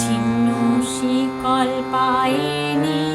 ছিন্ন শিকল পায়নি।